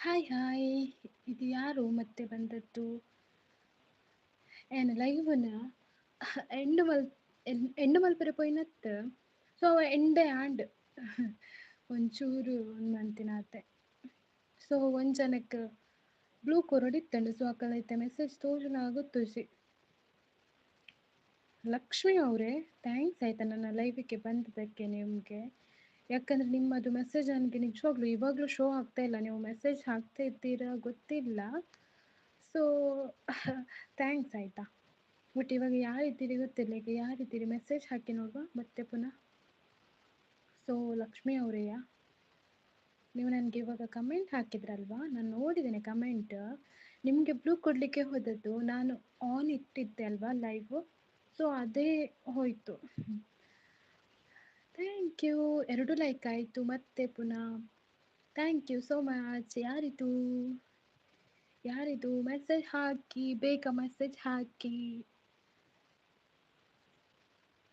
Hi hi ಇದು ಯಾರು ಮತ್ತೆ ಬಂದದ್ದು? ಏನು ಲೈವನ ಎಂಡು ಮಲ್ ಎಂಡು ಮಲ್ಪರೆ ಪೋಯಿನತ್ತು ಸೊ ಅವ ಎಂಡೆ ಆಂಡ್ ಒಂಚೂರು ಮಂತಿನಾತೆ ಸೊ ಒಂದು ಜನಕ್ಕೆ ಬ್ಲೂ ಕೊರಡಿತ್ತಂಡು ಸೊ ಅಕ್ಕಲೈತೆ ಮೆಸೇಜ್ ತೋಜನಾಗುತ್ತು ಸಿ ಲಕ್ಷ್ಮಿ ಅವರೇ ಥ್ಯಾಂಕ್ಸ್ ಆಯ್ತಾ ನನ್ನ ಲೈವಿಗೆ ಬಂದದಕ್ಕೆ ನಿಮಗೆ? ಯಾಕಂದರೆ ನಿಮ್ಮದು ಮೆಸೇಜ್ ನನಗೆ ನಿಜವಾಗ್ಲೂ ಇವಾಗಲೂ ಶೋ ಆಗ್ತಾ ಇಲ್ಲ. ನೀವು ಮೆಸೇಜ್ ಹಾಕ್ತಾ ಇದ್ದೀರಾ ಗೊತ್ತಿಲ್ಲ. ಸೊ ಥ್ಯಾಂಕ್ಸ್ ಆಯಿತಾ? ಬಟ್ ಇವಾಗ ಯಾರಿದ್ದೀರಿ ಗೊತ್ತಿಲ್ಲ. ಈಗ ಯಾರಿದ್ದೀರಿ ಮೆಸೇಜ್ ಹಾಕಿ ನೋಡುವ. ಮತ್ತೆ ಪುನಃ. ಸೊ ಲಕ್ಷ್ಮಿ ಅವರೆಯಾ? ನೀವು ನನಗೆ ಇವಾಗ ಕಮೆಂಟ್ ಹಾಕಿದ್ರಲ್ವಾ? ನಾನು ನೋಡಿದ್ದೇನೆ ಕಮೆಂಟ್ ನಿಮಗೆ ಬ್ಲೂ ಕೊಡಲಿಕ್ಕೆ ಹೋದದ್ದು ನಾನು ಆನ್ ಇಟ್ಟಿದ್ದೆ ಅಲ್ವಾ ಲೈವ್ ಸೊ ಅದೇ ಹೋಯಿತು. ಥ್ಯಾಂಕ್ ಯು ಎರಡು ಲೈಕ್ ಆಯಿತು. ಮತ್ತೆ ಪುನಃ. ಥ್ಯಾಂಕ್ ಯು ಸೋ ಮಚ್ ಯಾರಿದು? ಯಾರಿದು? ಮೆಸೇಜ್ ಹಾಕಿ. ಬೇಗ ಮೆಸೇಜ್ ಹಾಕಿ.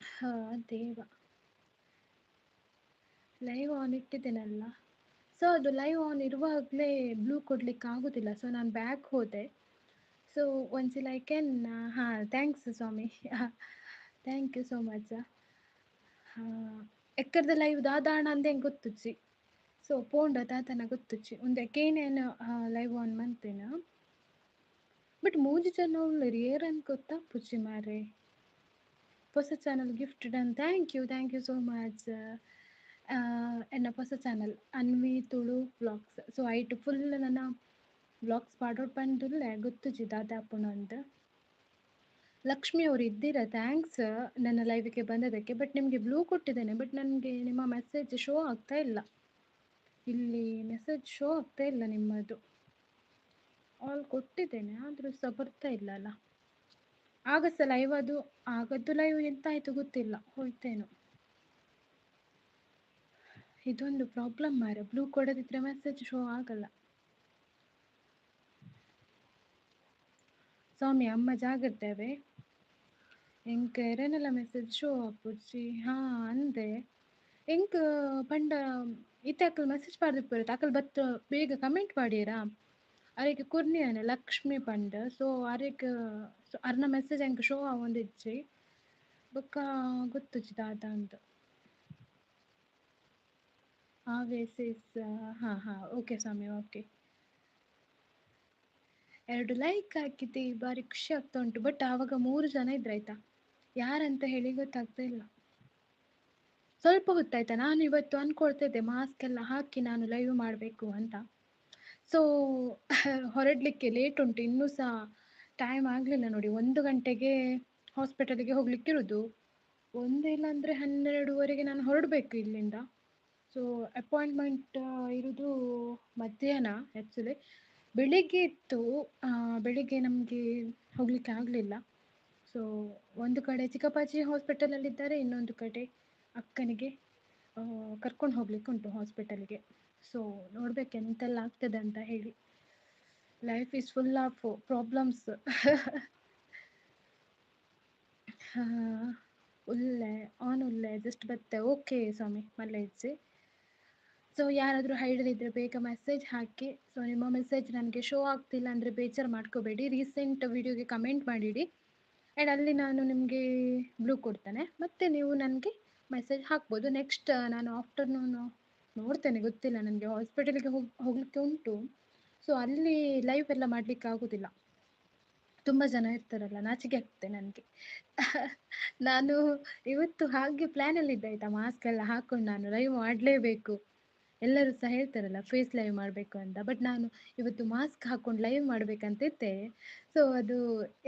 ಹಾ, ದೇವ. ಲೈವ್ ಆನ್ ಇಟ್ಟಿದ್ದೇನಲ್ಲ. ಸೊ ಅದು ಲೈವ್ ಆನ್ ಇರುವಾಗಲೇ ಬ್ಲೂ ಕೊಡ್ಲಿಕ್ಕೆ ಆಗೋದಿಲ್ಲ. ಸೊ ನಾನು ಬ್ಯಾಕ್ ಹೋದೆ. ಸೊ ಒಂದ್ಸಲ ಐ ಕ್ಯಾನ್ ಹಾಂ ಥ್ಯಾಂಕ್ಸ್ ಸ್ವಾಮಿ. ಥ್ಯಾಂಕ್ ಯು ಸೋ ಮಚ್ ಎಕ್ಕರದ ಲೈವ್ ದಾದಾಣ ಅಂದೆ ಗೊತ್ತುಚ್ಚಿ ಸೊ ಪೋಂಡ ದಾದನ ಗೊತ್ತುಚ್ಚಿ ಒಂದು ಎಕೇನೇನು ಲೈವ್ ಆನ್ ಮಂತೇನ ಬಟ್ ಮೂಜಿ ಜನ ಉಳ್ಳರಿ ಏರನ್ ಗೊತ್ತಾ ಪುಚ್ಚಿ ಮಾರೆ? ಹೊಸ ಚಾನಲ್ ಗಿಫ್ಟೆಡ್ ಅಂತ thank you thank you so much ಎನ್ನ ಹೊಸ channel Anvi Tulu vlogs so ಐಟ್ ಫುಲ್ ನನ್ನ ವ್ಲಾಗ್ಸ್ ಪಾಡೋಟ್ ಬಂದುಲ್ಲೆ ಗೊತ್ತುಜಿ ದಾದಾಪುಣ ಅಂತ ಲಕ್ಷ್ಮಿ ಅವರು ಇದ್ದೀರಾ ಥ್ಯಾಂಕ್ಸ್ ನನ್ನ ಲೈವಿಗೆ ಬಂದದಕ್ಕೆ ಬಟ್ ನಿಮಗೆ ಬ್ಲೂ ಕೊಟ್ಟಿದ್ದೇನೆ ಬಟ್ ನನಗೆ ನಿಮ್ಮ ಮೆಸೇಜ್ ಶೋ ಆಗ್ತಾ ಇಲ್ಲ. ಇಲ್ಲಿ ಮೆಸೇಜ್ ಶೋ ಆಗ್ತಾ ಇಲ್ಲ ನಿಮ್ಮದು. ಆಲ್ ಕೊಟ್ಟಿದ್ದೇನೆ, ಆದರೂ ಸಹ ಬರ್ತಾ ಇಲ್ಲ ಅಲ್ಲ. ಆಗ ಸಹ ಲೈವ್ ಅದು, ಆಗದ್ದು ಲೈವ್ ಎಂತ ಆಯಿತು ಗೊತ್ತಿಲ್ಲ, ಹೋಯ್ತೇನೋ. ಇದೊಂದು ಪ್ರಾಬ್ಲಮ್ ಮಾರೆ ಬ್ಲೂ ಕೊಡದಿದ್ರೆ ಮೆಸೇಜ್ ಶೋ ಆಗಲ್ಲ. ಸ್ವಾಮಿ, ಅಮ್ಮ ಜಾಗ್ರತೇವೆ ಎಂಕ್ ಎರೆನೆಲ್ಲ ಮೆಸೇಜ್ ಶೋ ಆಪುಜಿ ಹಾ ಅಂದೆ ಎಂಕ್ ಪಂಡ ಇತ್ತೆ ಅಕಲ್ ಮೆಸೇಜ್ ಪಾಡ್ದಿಪ್ಪುರತ್ತೆ ಅಕಲ್ ಬತ್ತ ಬೇಗ ಕಮೆಂಟ್ ಪಾಡೀರಾ ಅರೆಗೆ ಕುರ್ನಿಯಾನೆ ಲಕ್ಷ್ಮಿ ಪಂಡ ಸೊ ಅರೆಗ್ ಅರ್ನ ಮೆಸೇಜ್ ಎಂಕ್ ಶೋ ಆವೊಂದಿಜ್ಜಿ ಬೊಕ್ಕ ಗೊತ್ತುಜಿ ದಾದ ಅಂತ ಆವೇಸಿಸ್ ಹಾ ಹಾ ಓಕೆ ಸ್ವಾಮಿ ಓಕೆ ಎರಡು ಲೈಕ್ ಹಾಕಿದ್ದೆ ಬಾರಿ ಖುಷಿ ಆಗ್ತಾ ಉಂಟು ಬಟ್ ಆವಾಗ ಮೂರು ಜನ ಇದ್ರಾಯ್ತಾ ಯಾರಂತ ಹೇಳಿ ಗೊತ್ತಾಗ್ತಾ ಇಲ್ಲ. ಸ್ವಲ್ಪ ಹೊತ್ತಾಯ್ತಾ? ನಾನು ಇವತ್ತು ಅನ್ಕೊಳ್ತಿದ್ದೆ ಮಾಸ್ಕ್ ಎಲ್ಲ ಹಾಕಿ ನಾನು ಲೈವ್ ಮಾಡಬೇಕು ಅಂತ. ಸೊ ಹೊರಡ್ಲಿಕ್ಕೆ ಲೇಟ್ ಉಂಟು, ಇನ್ನೂ ಸಹ ಟೈಮ್ ಆಗಲಿಲ್ಲ ನೋಡಿ. ಒಂದು ಗಂಟೆಗೆ ಹಾಸ್ಪಿಟಲಿಗೆ ಹೋಗ್ಲಿಕ್ಕಿರೋದು ಒಂದು ಇಲ್ಲ ಅಂದರೆ ಹನ್ನೆರಡುವರೆಗೆ ನಾನು ಹೊರಡಬೇಕು ಇಲ್ಲಿಂದ. ಸೊ ಅಪಾಯಿಂಟ್ಮೆಂಟ್ ಇರೋದು ಮಧ್ಯಾಹ್ನ ಆ್ಯಕ್ಚುಲಿ ಬೆಳಿಗ್ಗೆ ಇತ್ತು ಬೆಳಿಗ್ಗೆ ನಮಗೆ ಹೋಗಲಿಕ್ಕೆ ಆಗಲಿಲ್ಲ. ಸೊ ಒಂದು ಕಡೆ ಚಿಕ್ಕಪ್ಪಾಜಿ ಹಾಸ್ಪಿಟಲಲ್ಲಿದ್ದಾರೆ ಇನ್ನೊಂದು ಕಡೆ ಅಕ್ಕನಿಗೆ ಕರ್ಕೊಂಡು ಹೋಗ್ಲಿಕ್ಕೆ ಉಂಟು ಹಾಸ್ಪಿಟಲ್ಗೆ ಸೊ ನೋಡ್ಬೇಕು ಎಂತೆಲ್ಲ ಆಗ್ತದೆ ಅಂತ ಹೇಳಿ. Life is full of problems ಉಲ್ಲೆ ಆನ್ ಉಲ್ಲೆ ಜಸ್ಟ್ ಬತ್ತೆ. ಓಕೆ ಸ್ವಾಮಿ ಮಲ್ಲ ಇಜ್ಜಿ ಸೊ ಯಾರಾದರೂ ಹೈಡಲಿದ್ರೆ ಬೇಗ ಮೆಸೇಜ್ ಹಾಕಿ. ಸೊ ನಿಮ್ಮ ಮೆಸೇಜ್ ನನಗೆ ಶೋ ಆಗ್ತಿಲ್ಲ ಅಂದರೆ ಬೇಜಾರು ಮಾಡ್ಕೋಬೇಡಿ. ರೀಸೆಂಟ್ ವಿಡಿಯೋಗೆ ಕಮೆಂಟ್ ಮಾಡಿಡಿ. ಆ್ಯಂಡ್ ಅಲ್ಲಿ ನಾನು ನಿಮಗೆ ಬ್ಲೂ ಕೊಡ್ತೇನೆ. ಮತ್ತು ನೀವು ನನಗೆ ಮೆಸೇಜ್ ಹಾಕ್ಬೋದು. ನೆಕ್ಸ್ಟ್ ನಾನು ಆಫ್ಟರ್ನೂನು ನೋಡ್ತೇನೆ. ಗೊತ್ತಿಲ್ಲ ನನಗೆ ಹಾಸ್ಪಿಟಲ್ಗೆ ಹೋಗಿ, ಹೋಗ್ಲಿಕ್ಕೆ ಉಂಟು. ಸೊ ಅಲ್ಲಿ ಲೈವ್ ಎಲ್ಲ ಮಾಡಲಿಕ್ಕೆ ಆಗೋದಿಲ್ಲ. ತುಂಬ ಜನ ಇರ್ತಾರಲ್ಲ, ನಾಚಿಕೆ ಆಗ್ತದೆ ನನಗೆ. ನಾನು ಇವತ್ತು ಹಾಗೆ ಪ್ಲ್ಯಾನಲ್ಲಿದ್ದೆ ಆಯಿತಾ? ಮಾಸ್ಕ್ ಎಲ್ಲ ಹಾಕೊಂಡು ನಾನು ಲೈವ್ ಮಾಡಲೇಬೇಕು. ಎಲ್ಲರೂ ಸಹ ಹೇಳ್ತಾರಲ್ಲ, ಫೇಸ್ ಲೈವ್ ಮಾಡಬೇಕು ಅಂತ. ಬಟ್ ನಾನು ಇವತ್ತು ಮಾಸ್ಕ್ ಹಾಕೊಂಡು ಲೈವ್ ಮಾಡಬೇಕಂತಿದ್ದೆ ಸೊ ಅದು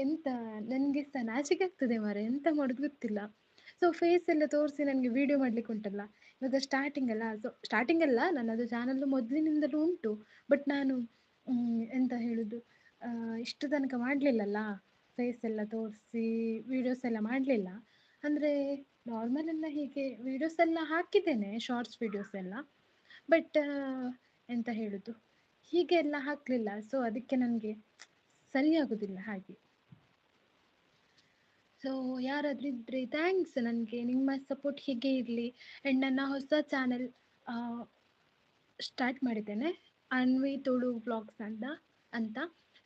ಎಂತ ನನಗೆ ಸಹ ನಾಚಿಕೆ ಆಗ್ತದೆ ಮಾರೆ ಎಂತ ಮಾಡೋದು ಗೊತ್ತಿಲ್ಲ. ಸೊ ಫೇಸ್ ಎಲ್ಲ ತೋರಿಸಿ ನನಗೆ ವಿಡಿಯೋ ಮಾಡ್ಲಿಕ್ಕೆ ಉಂಟಲ್ಲ. ಇವಾಗ ಸ್ಟಾರ್ಟಿಂಗ್ ಅಲ್ಲ ಸೊ ಸ್ಟಾರ್ಟಿಂಗ್ ಅಲ್ಲ ನನ್ನದು ಚಾನಲ್ ಮೊದಲಿನಿಂದಲೂ ಉಂಟು. ಬಟ್ ನಾನು ಎಂತ ಹೇಳುದು ಇಷ್ಟು ತನಕ ಮಾಡಲಿಲ್ಲಲ್ಲ. ಫೇಸ್ ಎಲ್ಲ ತೋರಿಸಿ ವಿಡಿಯೋಸ್ ಎಲ್ಲ ಮಾಡಲಿಲ್ಲ. ಅಂದ್ರೆ ನಾರ್ಮಲ್ ಎಲ್ಲ ಹೀಗೆ ವಿಡಿಯೋಸ್ ಎಲ್ಲ ಹಾಕಿದ್ದೇನೆ ಶಾರ್ಟ್ಸ್ ವಿಡಿಯೋಸ್ ಎಲ್ಲ. ಬಟ್ ಎಂತ ಹೇಳುದು? ಹೀಗೆ ಎಲ್ಲ ಹಾಕಲಿಲ್ಲ. ಸೊ ಅದಕ್ಕೆ ನನಗೆ ಸರಿಯಾಗೋದಿಲ್ಲ ಹಾಗೆ. ಸೊ ಯಾರಾದ್ರೂ ಇದ್ರೆ ಥ್ಯಾಂಕ್ಸ್ ನನಗೆ. ನಿಮ್ಮ ಸಪೋರ್ಟ್ ಹೀಗೆ ಇರಲಿ. ಆ್ಯಂಡ್ ನನ್ನ ಹೊಸ ಚಾನೆಲ್ ಸ್ಟಾರ್ಟ್ ಮಾಡಿದ್ದೇನೆ. ಅನ್ವಿ ತುಳು ಬ್ಲಾಗ್ಸ್ ಅಂತ ಅಂತ.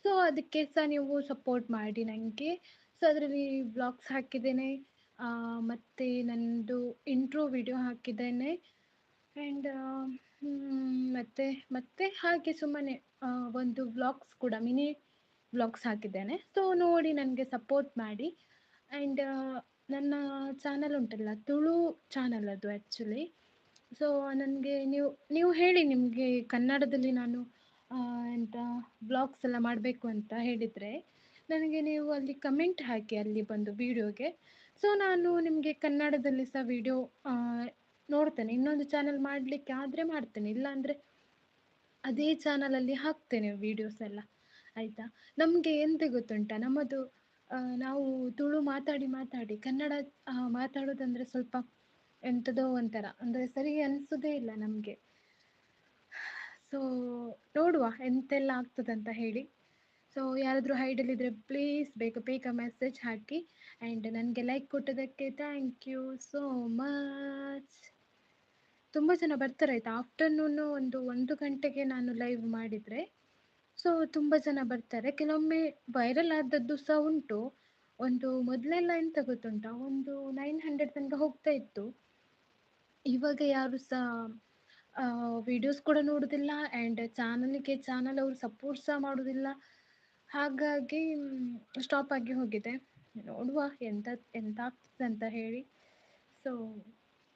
ಸೊ ಅದಕ್ಕೆ ಸಹ ನೀವು ಸಪೋರ್ಟ್ ಮಾಡಿ ನನಗೆ ಸೊ ಅದರಲ್ಲಿ ಬ್ಲಾಗ್ಸ್ ಹಾಕಿದ್ದೇನೆ. ಮತ್ತು ನನ್ನದು ಇಂಟ್ರೋ ವಿಡಿಯೋ ಹಾಕಿದ್ದೇನೆ. ಆ್ಯಂಡ್ ಮತ್ತೆ ಮತ್ತೆ ಹಾಗೆ ಸುಮ್ಮನೆ ಒಂದು ವ್ಲಾಗ್ಸ್ ಕೂಡ ಮಿನಿ ವ್ಲಾಗ್ಸ್ ಹಾಕಿದ್ದೇನೆ. ಸೊ ನೋಡಿ ನನಗೆ ಸಪೋರ್ಟ್ ಮಾಡಿ. ಆ್ಯಂಡ್ ನನ್ನ ಚಾನಲ್ ಉಂಟಲ್ಲ, ತುಳು ಚಾನಲ್ ಅದು ಆ್ಯಕ್ಚುಲಿ ಸೊ ನನಗೆ ನೀವು ನೀವು ಹೇಳಿ ನಿಮಗೆ ಕನ್ನಡದಲ್ಲಿ ನಾನು ಎಂತ ಬ್ಲಾಗ್ಸ್ ಎಲ್ಲ ಮಾಡಬೇಕು ಅಂತ ಹೇಳಿದರೆ, ನನಗೆ ನೀವು ಅಲ್ಲಿ ಕಮೆಂಟ್ ಹಾಕಿ ಅಲ್ಲಿ ಬಂದು ವಿಡಿಯೋಗೆ ಸೊ ನಾನು ನಿಮಗೆ ಕನ್ನಡದಲ್ಲಿ ಸಹ ವಿಡಿಯೋ ನೋಡ್ತೇನೆ. ಇನ್ನೊಂದು ಚಾನಲ್ ಮಾಡಲಿಕ್ಕೆ ಆದರೆ ಮಾಡ್ತೇನೆ. ಇಲ್ಲಾಂದರೆ ಅದೇ ಚಾನಲಲ್ಲಿ ಹಾಕ್ತೇನೆ ವೀಡಿಯೋಸ್ ಎಲ್ಲ. ಆಯಿತಾ? ನಮಗೆ ಎಂತ ಗೊತ್ತುಂಟಾ? ನಮ್ಮದು ನಾವು ತುಳು ಮಾತಾಡಿ ಮಾತಾಡಿ ಕನ್ನಡ ಮಾತಾಡೋದಂದ್ರೆ ಸ್ವಲ್ಪ ಎಂಥದೋ ಒಂಥರ. ಅಂದರೆ ಸರಿ ಅನಿಸೋದೇ ಇಲ್ಲ ನಮಗೆ. ಸೊ ನೋಡುವ ಎಂತೆಲ್ಲ ಆಗ್ತದಂತ ಹೇಳಿ. ಸೊ ಯಾರಾದರೂ ಹೈಡಲ್ಲಿದ್ದರೆ ಪ್ಲೀಸ್ ಬೇಗ ಬೇಗ ಮೆಸೇಜ್ ಹಾಕಿ. ಆ್ಯಂಡ್ ನನಗೆ ಲೈಕ್ ಕೊಟ್ಟದಕ್ಕೆ ಥ್ಯಾಂಕ್ ಯು ಸೋ ಮಚ್ ತುಂಬ ಜನ ಬರ್ತಾರೆ ಆಯಿತಾ? ಆಫ್ಟರ್ನೂನು ಒಂದು ಒಂದು ಗಂಟೆಗೆ ನಾನು ಲೈವ್ ಮಾಡಿದರೆ ಸೊ ತುಂಬ ಜನ ಬರ್ತಾರೆ. ಕೆಲವೊಮ್ಮೆ ವೈರಲ್ ಆದದ್ದು ಸಹ ಉಂಟು. ಒಂದು ಮೊದಲೆಲ್ಲ ಎಂತ ಗೊತ್ತುಂಟ ಒಂದು ನೈನ್ ಹಂಡ್ರೆಡ್ ತನಕ ಹೋಗ್ತಾ ಇತ್ತು. ಇವಾಗ ಯಾರು ಸಹ ವಿಡಿಯೋಸ್ ಕೂಡ ನೋಡುವುದಿಲ್ಲ ಆ್ಯಂಡ್ ಚಾನಲ್ಗೆ ಚಾನಲ್ ಅವರು ಸಪೋರ್ಟ್ ಸಹ ಮಾಡೋದಿಲ್ಲ. ಹಾಗಾಗಿ ಸ್ಟಾಪ್ ಆಗಿ ಹೋಗಿದೆ. ನೋಡುವ ಎಂತ ಎಂತ ಆಗ್ತದೆ ಅಂತ ಹೇಳಿ. ಸೊ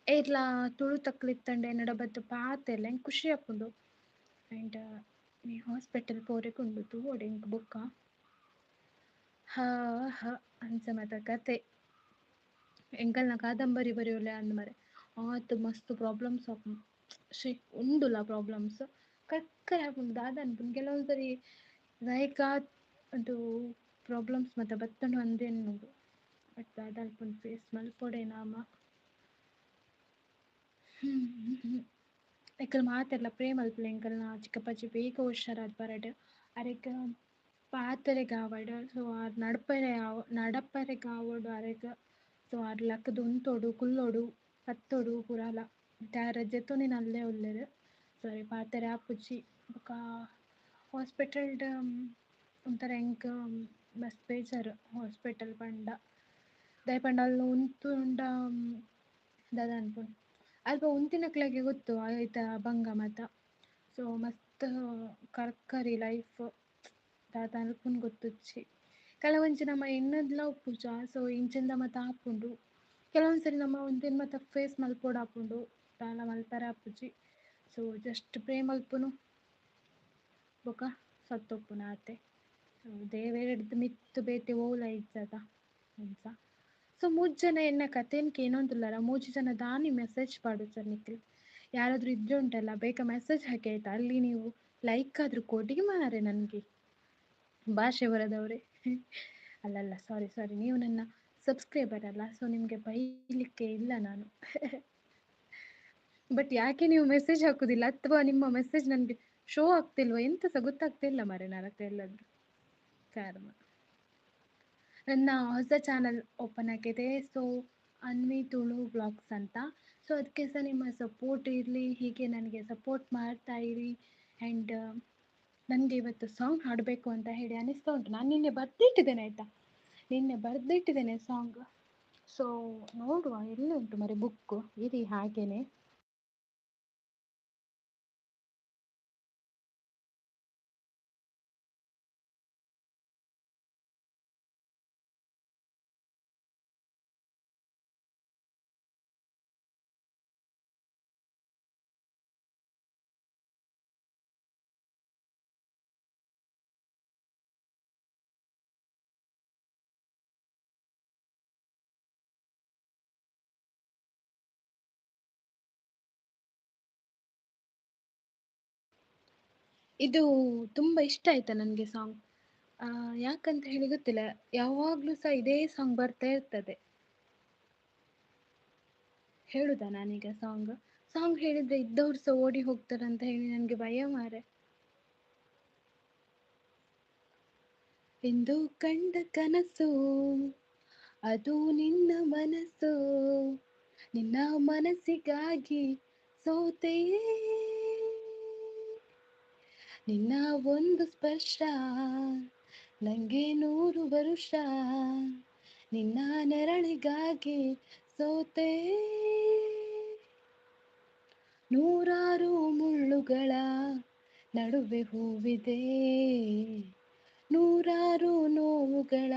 ಇರ್ಲ, ತುಳು ತಕ್ಲಿತ್ತಂಡೆ ನಡಬತ್ತು ಪಾತೆಲ್ಲ ಎಂಕ್ ಖುಷಿ ಆಪುಂಡು. ಆ್ಯಂಡ್ ಈ ಹಾಸ್ಪಿಟಲ್ ಪೋರೆಕೊಂಡು ತೂವೊಡು ಎಂಕ್ ಬೊಕ್ಕ. ಹಾ, ಹ ಅಂಚ ಮಾತ ಕತೆ. ಎಂಕಲ್ನ ಕಾದಂಬರಿ ಬರೆಯೋಲೆ ಅಂದ್ ಮರೆ. ಆತು ಮಸ್ತ್ ಪ್ರಾಬ್ಲಮ್ಸ್ ಆಪುಂಡು ಶೇ ಉಂಡುಲ ಪ್ರಾಬ್ಲಮ್ಸ್ ಕಕ್ಕರೆ ಆಪುಂಡು ದಾದ ಅನ್ಪುಂಡು. ಕೆಲವೊಂದು ಸರಿ ಲೈಕ್ ಅದು ಪ್ರಾಬ್ಲಮ್ಸ್ ಮತ್ತೆ ಬತ್ತಂಡು ಅಂದೇನುಂಡು ಬಟ್ ದಾದ ಅನ್ಪುಂಡು ಫೇಸ್ ಮಲ್ಪೊಡೆ ನಾಮ. ಎಂಕಲ್ ಮಾತೆರ್ಲ ಪ್ರೇಮ ಅಲ್ಪುಲೆ ಎಂಕಲ್ನ ಚಿಕ್ಕಪ್ಪಚ್ಚಿ ಬೇಗ ಹುಷಾರಾದ್ ಬರಡ್ ಅರೆಗ್ ಪಾತೆರೆಗ್ ಆವಡ್ ಸೊ ಆರ್ ನಡಪರೆ ಆವ ನಡಪರೆಗ್ ಆವಡ್ ಅರೆಗ್ ಸೊ ಆರ್ ಲಕ್ಕದ ಉಂತೋಡು ಕುಲ್ಲೋಡು ಪತ್ತೋಡು ಪೂರಾಲ ಮತ್ತೆ ಆ ರಜೆತೊನೆ ನಲ್ಲೇ ಉಲ್ಲೆರ್ ಸಾರಿ ಪಾತೆರೆ ಆಪುಜಿ ಬೊಕ ಹಾಸ್ಪಿಟಲ್ಡ್ ಒಂಥರ ಎಂಕ್ ಮಸ್ತ್ ಬೇಜಾರು ಹಾಸ್ಪಿಟಲ್ ಪಂಡ ದಾಯೆ ಪಂಡ ಅಲ್ಪ ಉಂತಿನಕ್ಲೆಗೆ ಗೊತ್ತು ಐತ ಬಂಗ ಮಾತ ಸೊ ಮಸ್ತ್, ಕರ್ಕರಿ ಲೈಫ್ ದಾದ ಅನ್ಪುನ್ ಗೊತ್ತುಚ್ಚಿ. ಕೆಲವೊಂಜಿ ನಮ ಎನ್ನದ್ಲ ಉಪ್ಪುಜ ಸೊ ಇಂಚಿಂದ ಮಾತ ಆಪುಂಡು ಕೆಲವೊಂದ್ಸರಿ ನಮ್ಮ ಒಂದಿನ ಮಾತ ಫೇಸ್ ಮಲ್ಪೊಡು ಆಪುಂಡು ದಾಲ ಮಲ್ಪರೆ ಆಪುಜಿ ಸೊ ಜಸ್ಟ್ ಪ್ರೇ ಮಲ್ಪುನು. ಬೊಕ ಸತ್ತೊಪ್ಪುನ ಆತೆ. ಸೊ ಮಿತ್ತು ಬೇತೆ ಓಲ ಇಜ್ಜದ ಅಂಚ ಸೊ ಮೂಜ್ ಜನ ಎನ್ನ ಕಥೆನ್ಕೆ ಏನೊಂದುಲ್ಲಾರ ಮೂಜಿ ಜನ ದಾನಿ ಮೆಸೇಜ್ ಪಾಡು ಸರ್ ನಿಖಿಲ್. ಯಾರಾದರೂ ಇದ್ರೆ ಉಂಟಲ್ಲ, ಬೇಗ ಮೆಸೇಜ್ ಹಾಕಿ ಆಯ್ತಾ ಅಲ್ಲಿ ನೀವು ಲೈಕ್ ಆದರೂ ಕೊಡಿ ಮಾರೆ ನನಗೆ. ಭಾಷೆ ಬರದವ್ರೆ. ಅಲ್ಲಲ್ಲ ಸಾರಿ ಸಾರಿ ನೀವು ನನ್ನ ಸಬ್ಸ್ಕ್ರೈಬರ್ ಅಲ್ಲ ಸೊ ನಿಮಗೆ ಬೈಲಿಕ್ಕೆ ಇಲ್ಲ ನಾನು. ಬಟ್ ಯಾಕೆ ನೀವು ಮೆಸೇಜ್ ಹಾಕುದಿಲ್ಲ? ಅಥವಾ ನಿಮ್ಮ ಮೆಸೇಜ್ ನನಗೆ ಶೋ ಆಗ್ತಿಲ್ವಾ? ಎಂತ ಸಹ ಗೊತ್ತಾಗ್ತಿಲ್ಲ ಮಾರೆ ನರಕ ಎಲ್ಲಾದರೂ. ಕಾರಣ. ನನ್ನ ಹೊಸ ಚಾನಲ್ ಓಪನ್ ಆಗಿದೆ. ಸೊ ಅನ್ವಿ ತುಳು ಬ್ಲಾಗ್ಸ್ ಅಂತ. ಸೊ ಅದಕ್ಕೆ ಸಹ ನಿಮ್ಮ ಸಪೋರ್ಟ್ ಇರಲಿ, ಹೀಗೆ ನನಗೆ ಸಪೋರ್ಟ್ ಮಾಡ್ತಾ ಇರಿ. ಆ್ಯಂಡ್ ನನಗೆ ಇವತ್ತು ಸಾಂಗ್ ಹಾಡಬೇಕು ಅಂತ ಹೇಳಿ ಅನಿಸ್ತಾ ಉಂಟು. ನಾನು ನಿನ್ನೆ ಬರೆದಿಟ್ಟಿದ್ದೇನೆ ಆಯಿತಾ? ನಿನ್ನೆ ಬರೆದಿಟ್ಟಿದ್ದೇನೆ ಸಾಂಗ್ ಸೊ ನೋಡುವ, ಎಲ್ಲಿ ಉಂಟು ಮರಿ ಬುಕ್ಕು ಇರಿ ಹಾಗೇನೆ. ಇದು ತುಂಬಾ ಇಷ್ಟ ಆಯ್ತಾ ನನಗೆ ಸಾಂಗ್ ಯಾಕಂತ ಹೇಳಿ ಗೊತ್ತಿಲ್ಲ. ಯಾವಾಗ್ಲೂಸ ಸಹ ಇದೇ ಸಾಂಗ್ ಬರ್ತಾ ಇರ್ತದೆ. ಹೇಳುದಾ ನಾನೀಗ ಸಾಂಗ್ ಸಾಂಗ್ ಹೇಳಿದ್ರೆ ಇದ್ದವ್ರು ಸಹ ಓಡಿ ಹೋಗ್ತಾರಂತ ಹೇಳಿ ನನ್ಗೆ ಭಯ ಮಾರೆ. ಎಂದು ಕಂಡ ಕನಸು, ಅದು ನಿನ್ನ ಮನಸ್ಸು. ನಿನ್ನ ಮನಸ್ಸಿಗಾಗಿ ಸೋತೆಯೇ. ನಿನ್ನ ಒಂದು ಸ್ಪರ್ಶ, ನಂಗೆ ನೂರು ವರುಷ, ನಿನ್ನ ನೆರಳಿಗಾಗಿ ಸೋತೆ. ನೂರಾರು ಮುಳ್ಳುಗಳ ನಡುವೆ ಹೂವಿದೆ, ನೂರಾರು ನೋವುಗಳ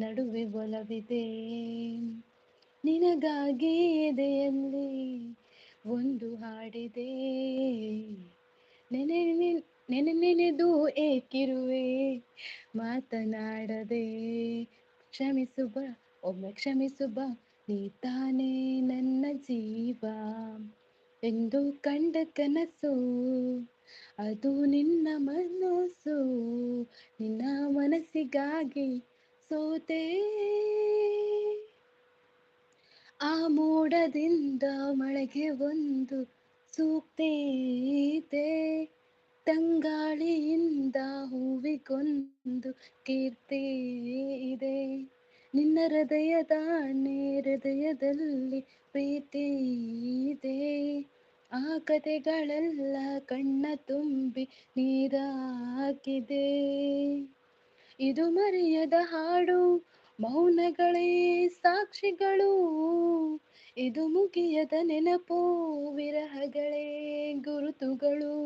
ನಡುವೆ ಒಲವಿದೆ. ನಿನಗಾಗಿ ಎದೆಯಲ್ಲಿ ಒಂದು ಹಾಡಿದೆ ನೆನೆ ನೆನೆ ನೆನೆದು ಏಕಿರುವೆ, ಮಾತನಾಡದೆ. ಕ್ಷಮಿಸು ಬಾ ಒಮ್ಮೆ ಕ್ಷಮಿಸು ನೀತಾನೇ ನನ್ನ ಜೀವ. ಎಂದು ಕಂಡ ಕನಸು, ಅದು ನಿನ್ನ ಮನಸ್ಸು, ನಿನ್ನ ಮನಸ್ಸಿಗಾಗಿ ಸೋತೆ. ಆ ಮೋಡದಿಂದ ಮಳೆಗೆ ಒಂದು ಸೂಕ್ತೇ ತಂಗಾಳಿಯಿಂದ ಹೂವಿಗೊಂದು ಕೀರ್ತಿ ಇದೆ. ನಿನ್ನ ಹೃದಯದ ಹೃದಯದಲ್ಲಿ ಪ್ರೀತಿ ಇದೆ. ಆ ಕಥೆಗಳೆಲ್ಲ ಕಣ್ಣ ತುಂಬಿ ನೀರಾಕಿದೆ ಇದು ಮರೆಯದ ಹಾಡು, ಮೌನಗಳೇ ಸಾಕ್ಷಿಗಳು. ಇದು ಮುಗಿಯದ ನೆನಪು, ವಿರಹಗಳೇ ಗುರುತುಗಳು.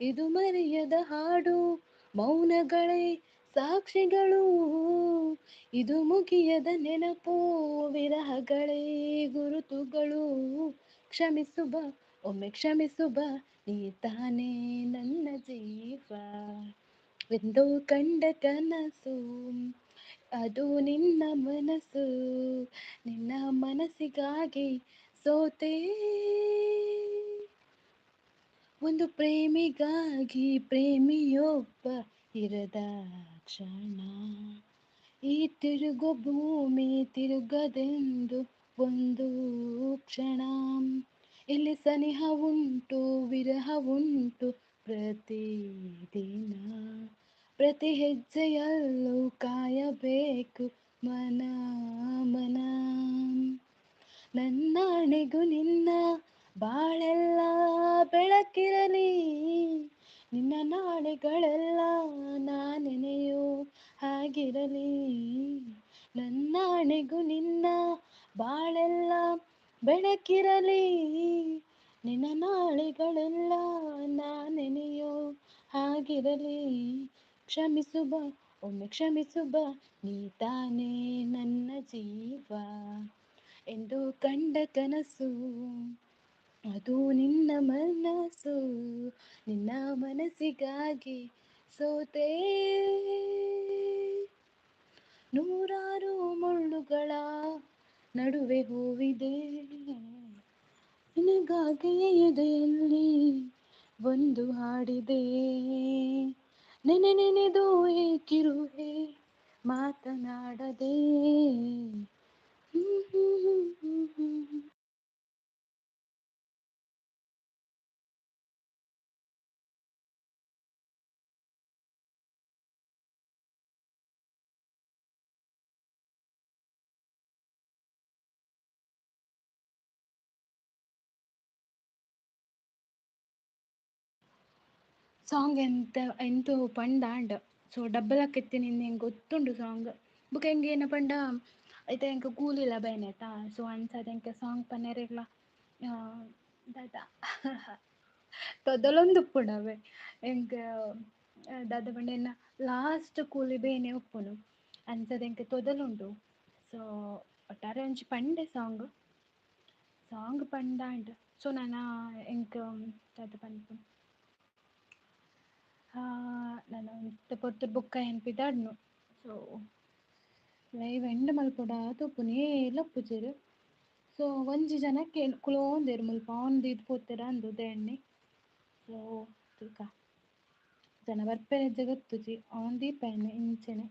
ಇದು ಮರೆಯದ ಹಾಡು, ಮೌನಗಳೇ ಸಾಕ್ಷಿಗಳು. ಇದು ಮುಗಿಯದ ನೆನಪು, ವಿರಹಗಳೇ ಗುರುತುಗಳು. ಕ್ಷಮಿಸು ಬಾ ಒಮ್ಮೆ ಕ್ಷಮಿಸು ಬಾ ನೀ ತಾನೇ ನನ್ನ ಜೀವ. ಎಂದು ಕಂಡ ಕನಸು, ಅದು ನಿನ್ನ ಮನಸ್ಸು ನಿನ್ನ ಮನಸ್ಸಿಗಾಗಿ ಸೋತೆ ಒಂದು ಪ್ರೇಮಿಗಾಗಿ ಪ್ರೇಮಿಯೊಬ್ಬ ಇರದ ಕ್ಷಣ. ಈ ತಿರುಗು ಭೂಮಿ ತಿರುಗದೆಂದು ಒಂದು ಕ್ಷಣ. ಇಲ್ಲಿ ಸನಿಹ ಉಂಟು, ವಿರಹ ಉಂಟು ಪ್ರತಿದಿನ. ಪ್ರತಿ ಹೆಜ್ಜೆಯಲ್ಲೂ ಕಾಯಬೇಕು ಮನ ಮನ. ನನ್ನಾಣೆಗೂ ನಿನ್ನ ಬಾಳೆಲ್ಲ ಬೆಳಕಿರಲಿ. ನಿನ್ನ ನಾಳೆಗಳೆಲ್ಲ ನಾನೆನೆಯೋ ಹಾಗಿರಲಿ ನನ್ನಾಣೆಗೂ ನಿನ್ನ ಬಾಳೆಲ್ಲ ಬೆಳಕಿರಲಿ. ನಿನ್ನ ನಾಳೆಗಳೆಲ್ಲ ನಾನೆನೆಯೋ ಹಾಗಿರಲಿ ಕ್ಷಮಿಸು ಬಾ ಒಮ್ಮೆ ಕ್ಷಮಿಸು ಬಾ ನೀ ತಾನೇ ನನ್ನ ಜೀವ. ಎಂದು ಕಂಡ ಕನಸು ಅದು ನಿನ್ನ ಮನಸ್ಸು, ನಿನ್ನ ಮನಸ್ಸಿಗಾಗಿ ಸೋತೆ. ನೂರಾರು ಮುಳ್ಳುಗಳ ನಡುವೆ ಹೂವಿದೆ. ನಿನಗಾಗಿ ಎದೆಯಲ್ಲಿ ಒಂದು ಹಾಡಿದೆ. ನೆನೆ ನೆನೆದು ಏಕಿರುವೆ, ಮಾತನಾಡದೆ. ಹ್ಮ್ ಹ್ಮ್ ಹ್ಮ್ ಹ್ಮ್ ಹ್ಮ್ ಸಾಂಗ್ ಎಂತ, ಎಂತು ಪಂಡ ಆಂಡ್ ಸೊ ಡಬ್ಬಲಕ್ಕೆತ್ತಿ ನಿನ್ನೆ ಹೆಂಗೆ ಗೊತ್ತುಂಡು ಸಾಂಗ್ ಬುಕ್ ಹೆಂಗೆ ಏನ ಪಂಡ? ಐತ ಕೂಲಿಲ್ಲ ಬೇನೆ ಆಯ್ತಾ? ಸೊ ಅನ್ಸದ ಎಂಕ ಸಾಂಗ್ ಪನ್ನೆರೆಗ್ಲ ದಾದ. ತೊದಲೊಂದು ಉಪ್ಪುಂಡವೆ ಎಂಕ ದಾದ ಪಂಡ ಲಾಸ್ಟ್ ಕೂಲಿ ಬೇನೆ ಉಪ್ಪುನು ಅನ್ಸದ ಎಂಕ ತೊದಲುಂಡು ಸೊ ಒಟ್ಟಾರೆ ಒಂಜಿ ಪಂಡೆ ಸಾಂಗ್ ಸಾಂಗ್ ಪಂಡ ಪಂಡಾಂಡ್ ಸೊ ನಾನು ಎಂಕ ದಾದ ಪನ್ಪುನು ನಾನು ಇತ್ತ ಪೊರ್ತುಡು ಬೊಕ್ಕ ನೆನ್ಪಿದಾಡ್ನು ಸೊ ಲೈವ್ ಎಂಡ ಮಲ್ಪೊಡ ತೂಪುನು ಏಲ ಉಪ್ಪುಜೆರ್ ಸೊ ಒಂಜಿ ಜನಕ್ಕೆ ಕುಲೋಂದೆರ್ ಮುಲ್ಪ ಆನ್ ದೀದ್ ಪೋತೆರ ಅಂದು ಎಣ್ಣೆ. ಸೊ ತುಕ ಜನ ಬರ್ಪೆರೆ ಗೊತ್ತುಜಿ ಆನ್ ದೀಪೆನೆ ಇಂಚೆನೆ